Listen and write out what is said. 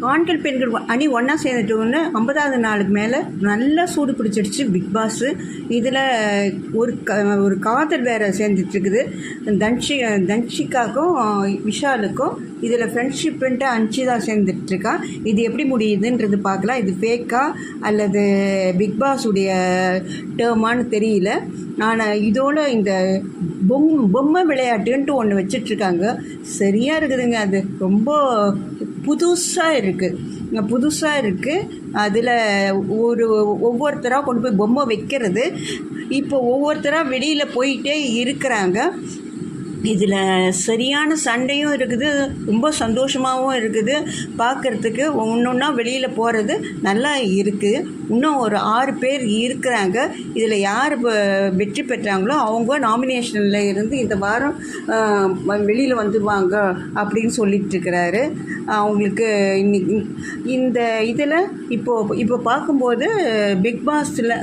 ஆண்கள் பெண்கள் அணி ஒன்றா சேர்ந்துட்டோன்னு ஐம்பதாவது நாளுக்கு மேலே நல்லா சூடு பிடிச்சிடுச்சு பிக் பாஸு இதில் ஒரு க ஒரு காதல் வேறு சேர்ந்துட்டுருக்குது. தன்ஷி தன்ஷிகாக்கும் விஷாலுக்கும் இதில் ஃப்ரெண்ட்ஷிப்புன்ட்டு அன்ஷிதா சேர்ந்துட்டுருக்கா. இது எப்படி முடியுதுன்றது பார்க்கலாம். இது ஃபேக்கா அல்லது பிக் பாஸுடைய டேர்மான்னு தெரியல. ஆனால் இதோட இந்த பொம் பொம்மை விளையாட்டுன்ட்டு ஒன்று வச்சிட்ருக்காங்க. சரியாக இருக்குதுங்க அது. ரொம்ப புதுசாக இருக்குது புதுசாக இருக்குது அதில் ஒரு ஒவ்வொருத்தராக கொண்டு போய் பொம்மை வைக்கிறது. இப்போ ஒவ்வொருத்தராக வெளியில் போயிட்டே இருக்கிறாங்க. இதில் சரியான சண்டையும் இருக்குது ரொம்ப சந்தோஷமாகவும் இருக்குது. பார்க்குறதுக்கு ஒன்றுன்னா வெளியில் போகிறது நல்லா இருக்குது இன்னும் ஒரு ஆறு பேர் இருக்கிறாங்க. இதில் யார் வெற்றி பெற்றாங்களோ அவங்க நாமினேஷனில் இருந்து இந்த வாரம் வெளியில் வந்துடுவாங்க அப்படின்னு சொல்லிட்டு இருக்கிறாரு அவங்களுக்கு இன்னைக்கு இந்த இதில் இப்போது இப்போ பார்க்கும்போது பிக் பாஸில்